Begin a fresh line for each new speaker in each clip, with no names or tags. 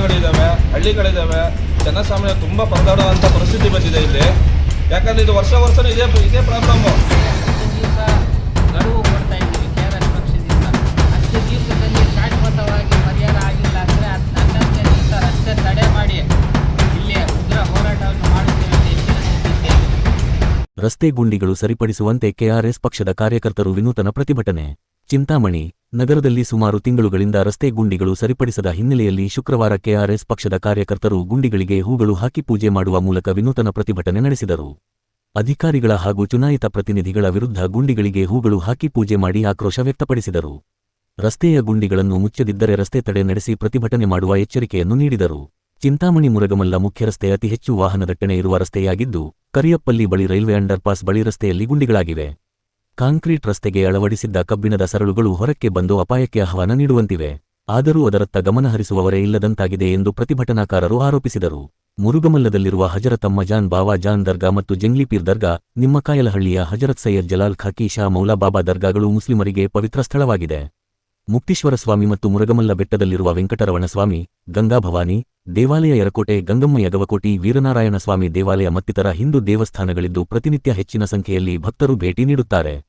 ಹಳ್ಳಿಗಳಿದ್ದಾವೆ ಜನಸಾಮಾನ್ಯ ತುಂಬ ಪರದಾಡುವಂಥ ಪರಿಸ್ಥಿತಿ ಬಂದಿದೆ ಇಲ್ಲಿ. ಯಾಕಂದ್ರೆ ಇದು ವರ್ಷ ವರ್ಷನೂ ಇದೇ ಇದೇ ಪ್ರಾಬ್ಲಮ್ಮು
ಮಾಡುತ್ತೇವೆ
ರಸ್ತೆ ಗುಂಡಿಗಳು ಸರಿಪಡಿಸುವಂತೆ ಕೆಆರ್ಎಸ್ ಪಕ್ಷದ ಕಾರ್ಯಕರ್ತರು ವಿನೂತನ ಪ್ರತಿಭಟನೆ. ಚಿಂತಾಮಣಿ ನಗರದಲ್ಲಿ ಸುಮಾರು ತಿಂಗಳುಗಳಿಂದ ರಸ್ತೆ ಗುಂಡಿಗಳು ಸರಿಪಡಿಸದ ಹಿನ್ನೆಲೆಯಲ್ಲಿ ಶುಕ್ರವಾರ ಕೆಆರ್ಎಸ್ ಪಕ್ಷದ ಕಾರ್ಯಕರ್ತರು ಗುಂಡಿಗಳಿಗೆ ಹೂಗಳು ಹಾಕಿ ಪೂಜೆ ಮಾಡುವ ಮೂಲಕ ವಿನೂತನ ಪ್ರತಿಭಟನೆ ನಡೆಸಿದರು. ಅಧಿಕಾರಿಗಳ ಹಾಗೂ ಚುನಾಯಿತ ಪ್ರತಿನಿಧಿಗಳ ವಿರುದ್ಧ ಗುಂಡಿಗಳಿಗೆ ಹೂಗಳು ಹಾಕಿ ಪೂಜೆ ಮಾಡಿ ಆಕ್ರೋಶ ವ್ಯಕ್ತಪಡಿಸಿದರು. ರಸ್ತೆಯ ಗುಂಡಿಗಳನ್ನು ಮುಚ್ಚದಿದ್ದರೆ ರಸ್ತೆ ತಡೆ ನಡೆಸಿ ಪ್ರತಿಭಟನೆ ಮಾಡುವ ಎಚ್ಚರಿಕೆಯನ್ನು ನೀಡಿದರು. ಚಿಂತಾಮಣಿ ಮುರಗಮಲ್ಲ ಮುಖ್ಯ ರಸ್ತೆ ಅತಿ ಹೆಚ್ಚು ವಾಹನ ದಟ್ಟಣೆ ಇರುವ ರಸ್ತೆಯಾಗಿದ್ದು, ಕರಿಯಪ್ಪಲ್ಲಿ ಬಳಿ ರೈಲ್ವೆ ಅಂಡರ್ಪಾಸ್ ಬಳಿ ರಸ್ತೆಯಲ್ಲಿ ಗುಂಡಿಗಳಾಗಿವೆ. ಕಾಂಕ್ರೀಟ್ ರಸ್ತೆಗೆ ಅಳವಡಿಸಿದ್ದ ಕಬ್ಬಿಣದ ಸರಳುಗಳು ಹೊರಕ್ಕೆ ಬಂದು ಅಪಾಯಕ್ಕೆ ಆಹ್ವಾನ ನೀಡುವಂತಿವೆ. ಆದರೂ ಅದರತ್ತ ಗಮನಹರಿಸುವವರೇ ಇಲ್ಲದಂತಾಗಿದೆ ಎಂದು ಪ್ರತಿಭಟನಾಕಾರರು ಆರೋಪಿಸಿದರು. ಮುರುಗಮಲ್ಲದಲ್ಲಿರುವ ಹಜರತ್ ಅಮ್ಮಜಾನ್ ಬಾವಾ ಜಾನ್ ದರ್ಗಾ ಮತ್ತು ಜಂಗ್ಲಿಪೀರ್ ದರ್ಗಾ ನಿಮ್ಮಕಾಯಲಹಳ್ಳಿಯ ಹಜರತ್ ಸೈಯದ್ ಜಲಾಲ್ ಖಾಕಿ ಶಾ ಮೌಲಾ ಬಾಬಾ ದರ್ಗಾಗಳು ಮುಸ್ಲಿಮರಿಗೆ ಪವಿತ್ರ ಸ್ಥಳವಾಗಿದೆ. ಮುಕ್ತೀಶ್ವರ ಸ್ವಾಮಿ ಮತ್ತು ಮುರುಗಮಲ್ಲ ಬೆಟ್ಟದಲ್ಲಿರುವ ವೆಂಕಟರಮಣ ಸ್ವಾಮಿ ಗಂಗಾ ಭವಾನಿ, ದೇವಾಲಯ ಎರಕೋಟೆ ಗಂಗಮ್ಮ ಯಗವಕೋಟಿ ವೀರನಾರಾಯಣ ಸ್ವಾಮಿ ದೇವಾಲಯ ಮತ್ತಿತರ ಹಿಂದೂ ದೇವಸ್ಥಾನಗಳಿದ್ದು ಪ್ರತಿನಿತ್ಯ ಹೆಚ್ಚಿನ ಸಂಖ್ಯೆಯಲ್ಲಿ ಭಕ್ತರು ಭೇಟಿ ನೀಡುತ್ತಾರೆ.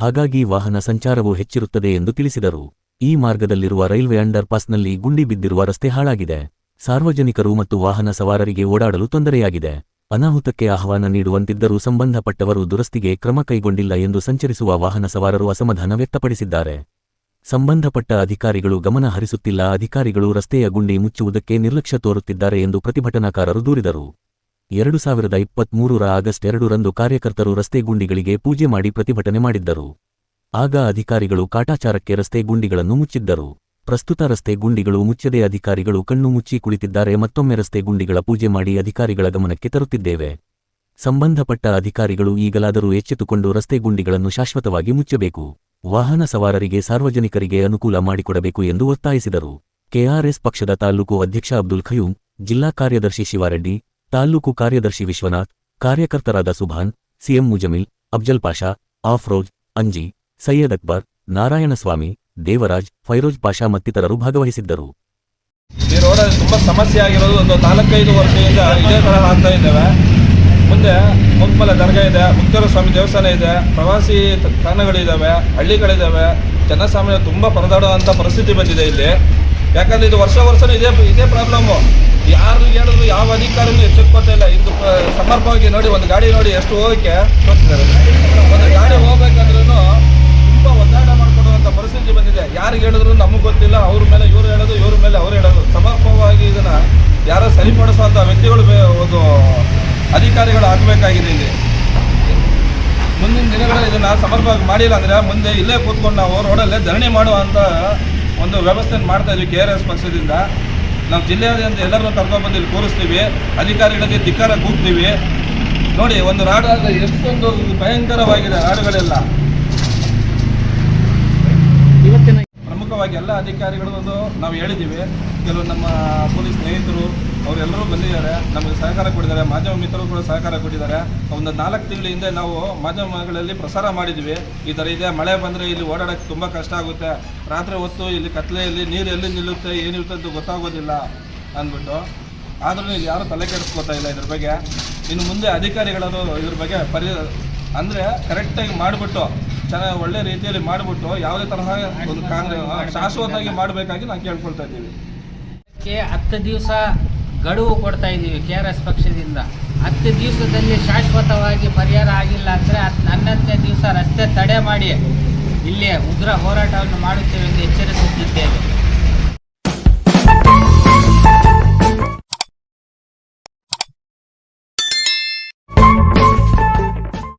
ಹಾಗಾಗಿ ವಾಹನ ಸಂಚಾರವು ಹೆಚ್ಚಿರುತ್ತದೆ ಎಂದು ತಿಳಿಸಿದರು. ಈ ಮಾರ್ಗದಲ್ಲಿರುವ ರೈಲ್ವೆ ಅಂಡರ್ ಪಾಸ್ನಲ್ಲಿ ಗುಂಡಿ ಬಿದ್ದಿರುವ ರಸ್ತೆ ಹಾಳಾಗಿದೆ. ಸಾರ್ವಜನಿಕರು ಮತ್ತು ವಾಹನ ಸವಾರರಿಗೆ ಓಡಾಡಲು ತೊಂದರೆಯಾಗಿದೆ. ಅನಾಹುತಕ್ಕೆ ಆಹ್ವಾನ ನೀಡುವಂತಿದ್ದರೂ ಸಂಬಂಧಪಟ್ಟವರು ದುರಸ್ತಿಗೆ ಕ್ರಮ ಕೈಗೊಂಡಿಲ್ಲ ಎಂದು ಸಂಚರಿಸುವ ವಾಹನ ಸವಾರರು ಅಸಮಾಧಾನ ವ್ಯಕ್ತಪಡಿಸಿದ್ದಾರೆ. ಸಂಬಂಧಪಟ್ಟ ಅಧಿಕಾರಿಗಳು ಗಮನ ಹರಿಸುತ್ತಿಲ್ಲ. ಅಧಿಕಾರಿಗಳು ರಸ್ತೆಯ ಗುಂಡಿ ಮುಚ್ಚುವುದಕ್ಕೆ ನಿರ್ಲಕ್ಷ್ಯ ತೋರುತ್ತಿದ್ದಾರೆ ಎಂದು ಪ್ರತಿಭಟನಾಕಾರರು ದೂರಿದರು. ಎರಡು ಸಾವಿರದ ಇಪ್ಪತ್ಮೂರರ ಆಗಸ್ಟ್ ಎರಡರಂದು ಕಾರ್ಯಕರ್ತರು ರಸ್ತೆ ಗುಂಡಿಗಳಿಗೆ ಪೂಜೆ ಮಾಡಿ ಪ್ರತಿಭಟನೆ ಮಾಡಿದ್ದರು. ಆಗ ಅಧಿಕಾರಿಗಳು ಕಾಟಾಚಾರಕ್ಕೆ ರಸ್ತೆ ಗುಂಡಿಗಳನ್ನು ಮುಚ್ಚಿದ್ದರು. ಪ್ರಸ್ತುತ ರಸ್ತೆ ಗುಂಡಿಗಳು ಮುಚ್ಚದೆ ಅಧಿಕಾರಿಗಳು ಕಣ್ಣು ಮುಚ್ಚಿ ಕುಳಿತಿದ್ದಾರೆ, ಮತ್ತೊಮ್ಮೆ ರಸ್ತೆ ಗುಂಡಿಗಳ ಪೂಜೆ ಮಾಡಿ ಅಧಿಕಾರಿಗಳ ಗಮನಕ್ಕೆ ತರುತ್ತಿದ್ದೇವೆ. ಸಂಬಂಧಪಟ್ಟ ಅಧಿಕಾರಿಗಳು ಈಗಲಾದರೂ ಎಚ್ಚೆತ್ತುಕೊಂಡು ರಸ್ತೆ ಗುಂಡಿಗಳನ್ನು ಶಾಶ್ವತವಾಗಿ ಮುಚ್ಚಬೇಕು. ವಾಹನ ಸವಾರರಿಗೆ ಸಾರ್ವಜನಿಕರಿಗೆ ಅನುಕೂಲ ಮಾಡಿಕೊಡಬೇಕು ಎಂದು ಒತ್ತಾಯಿಸಿದರು. ಕೆಆರ್ಎಸ್ ಪಕ್ಷದ ತಾಲೂಕು ಅಧ್ಯಕ್ಷ ಅಬ್ದುಲ್ ಖಯೂಂ, ಜಿಲ್ಲಾ ಕಾರ್ಯದರ್ಶಿ ಶಿವಾರೆಡ್ಡಿ ತಾಲೂಕು ಕಾರ್ಯದರ್ಶಿ ವಿಶ್ವನಾಥ್, ಕಾರ್ಯಕರ್ತರಾದ ಸುಭಾನ್, ಸಿಎಂ ಮುಜಮಿಲ್, ಅಫ್ಜಲ್ ಪಾಷಾ, ಆಫ್ರೋಜ್, ಅಂಜಿ, ಸೈಯದ್ ಅಕ್ಬರ್, ನಾರಾಯಣಸ್ವಾಮಿ, ದೇವರಾಜ್, ಫೈರೋಜ್ ಪಾಷಾ ಮತ್ತಿತರರು ಭಾಗವಹಿಸಿದ್ದರು.
ಈ ರೋಡಲ್ಲಿ ತುಂಬ ಸಮಸ್ಯೆ ಆಗಿರೋದು ಒಂದು ನಾಲ್ಕೈದು ವರ್ಷದಿಂದ ಇದೇ ತರಹ ಆಗ್ತಾ ಇದ್ದೇವೆ. ಮುಂದೆ ಮುಕ್ಮಲ ದರ್ಗಾ ಇದೆ ಮುಕ್ತರ ಸ್ವಾಮಿ ದೇವಸ್ಥಾನ ಇದೆ, ಪ್ರವಾಸಿ ತಾಣಗಳಿದ್ದಾವೆ ಹಳ್ಳಿಗಳಿದ್ದಾವೆ ಜನಸಾಮಾನ್ಯ ತುಂಬಾ ಪರದಾಡುವಂಥ ಪರಿಸ್ಥಿತಿ ಬಂದಿದೆ ಇಲ್ಲಿ. ಯಾಕಂದ್ರೆ ಇದು ವರ್ಷ ವರ್ಷನೂ ಇದೇ ಇದೇ ಪ್ರಾಬ್ಲಮ್ಮು ಯಾರು ಹೇಳಿದ್ರು ಯಾವ ಅಧಿಕಾರಿನೂ ಎಚ್ಚೆತ್ಕೊತಾ ಇಲ್ಲ. ಇದು ಸಮರ್ಪವಾಗಿ ನೋಡಿ, ಒಂದು ಗಾಡಿ ನೋಡಿ ಎಷ್ಟು ಹೋಗಕ್ಕೆ. ಒಂದು ಗಾಡಿ ಹೋಗ್ಬೇಕಂದ್ರೂ ತುಂಬ ಒದ್ದಾಟ ಮಾಡ್ಕೊಡುವಂಥ ಪರಿಸ್ಥಿತಿ ಬಂದಿದೆ. ಯಾರು ಹೇಳಿದ್ರು ನಮಗೆ ಗೊತ್ತಿಲ್ಲ. ಅವ್ರ ಮೇಲೆ ಇವ್ರು ಹೇಳೋದು, ಇವ್ರ ಮೇಲೆ ಅವ್ರು ಹೇಳೋದು. ಸಮರ್ಪವಾಗಿ ಇದನ್ನ ಯಾರೋ ಸರಿಪಡಿಸುವಂಥ ವ್ಯಕ್ತಿಗಳು ಒಂದು ಅಧಿಕಾರಿಗಳು ಆಗಬೇಕಾಗಿದೆ ಇಲ್ಲಿ. ಮುಂದಿನ ದಿನಗಳಲ್ಲಿ ಇದನ್ನ ಸಮರ್ಪವಾಗಿ ಮಾಡಿಲ್ಲ ಅಂದ್ರೆ ಮುಂದೆ ಇಲ್ಲೇ ಕೂತ್ಕೊಂಡು ನಾವು ರೋಡಲ್ಲೇ ಧರಣಿ ಮಾಡುವಂಥ ಒಂದು ವ್ಯವಸ್ಥೆಯನ್ನು ಮಾಡ್ತಾ ಇದ್ವಿ ಕೆ ಆರ್ ಎಸ್ ಪಕ್ಷದಿಂದ. ನಾವು ಜಿಲ್ಲೆಯಾದ್ಯಂತ ಎಲ್ಲರನ್ನೂ ಕರ್ಕೊಂಡ್ಬಂದು ಇಲ್ಲಿ ಕೂರಿಸ್ತೀವಿ. ಅಧಿಕಾರಿಗಳಿಗೆ ಧಿಕ್ಕಾರ ಕೂಗ್ತೀವಿ. ನೋಡಿ ಒಂದು ರಾಡು ಎಷ್ಟೊಂದು ಭಯಂಕರವಾಗಿದೆ ರಾಡುಗಳೆಲ್ಲ.
ಇವತ್ತಿನ
ಪ್ರಮುಖವಾಗಿ ಎಲ್ಲ ಅಧಿಕಾರಿಗಳು ಒಂದು ನಾವು ಹೇಳಿದ್ದೀವಿ. ಕೆಲವು ನಮ್ಮ ಪೊಲೀಸ್ ಸ್ನೇಹಿತರು ಅವರೆಲ್ಲರೂ ಬಂದಿದ್ದಾರೆ, ನಮಗೆ ಸಹಕಾರ ಕೊಟ್ಟಿದ್ದಾರೆ, ಮಾಧ್ಯಮ ಮಿತ್ರರು ಕೂಡ ಸಹಕಾರ ಕೊಟ್ಟಿದ್ದಾರೆ. ಒಂದು ನಾಲ್ಕು ತಿಂಗಳ ಹಿಂದೆ ನಾವು ಮಾಧ್ಯಮಗಳಲ್ಲಿ ಪ್ರಸಾರ ಮಾಡಿದ್ವಿ. ಈ ಥರ ಇದೆ, ಮಳೆ ಬಂದರೆ ಇಲ್ಲಿ ಓಡಾಡೋಕ್ಕೆ ತುಂಬ ಕಷ್ಟ ಆಗುತ್ತೆ. ರಾತ್ರಿ ಹೊತ್ತು ಇಲ್ಲಿ ಕತ್ಲೆಯಲ್ಲಿ ನೀರು ಎಲ್ಲಿ ನಿಲ್ಲುತ್ತೆ ಏನಿರುತ್ತೆ ಅಂತ ಗೊತ್ತಾಗೋದಿಲ್ಲ ಅಂದ್ಬಿಟ್ಟು. ಆದರೂ ಇಲ್ಲಿ ಯಾರೂ ತಲೆ ಕೆಡಿಸ್ಕೊತಾ ಇಲ್ಲ ಇದ್ರ ಬಗ್ಗೆ. ಇನ್ನು ಮುಂದೆ ಅಧಿಕಾರಿಗಳರು ಇದ್ರ ಬಗ್ಗೆ ಪರಿ, ಅಂದರೆ ಕರೆಕ್ಟಾಗಿ ಮಾಡಿಬಿಟ್ಟು, ಚೆನ್ನಾಗಿ ಒಳ್ಳೆ ರೀತಿಯಲ್ಲಿ ಮಾಡಿಬಿಟ್ಟು, ಯಾವುದೇ ತರಹ ಒಂದು ಕಾಂಗ್ರೆಸ್ ಶಾಶ್ವತವಾಗಿ ಮಾಡಬೇಕಾಗಿ ನಾನು ಕೇಳ್ಕೊಳ್ತಾ ಇದ್ದೀವಿ
ಹತ್ತು ದಿವಸ ಗಡುವು ಕೊಡ್ತಾ ಇದ್ದೀವಿ ಕೆ ಆರ್ ಎಸ್ ಪಕ್ಷದಿಂದ. ಹತ್ತು ದಿವಸದಲ್ಲಿ ಶಾಶ್ವತವಾಗಿ ಪರಿಹಾರ ಆಗಿಲ್ಲ ಅಂದರೆ ಹನ್ನೊಂದನೇ ದಿವಸ ರಸ್ತೆ ತಡೆ ಮಾಡಿ ಇಲ್ಲಿ ಉಗ್ರ ಹೋರಾಟವನ್ನು ಮಾಡುತ್ತೇವೆ ಎಂದು ಎಚ್ಚರಿಸುತ್ತಿದ್ದೇವೆ.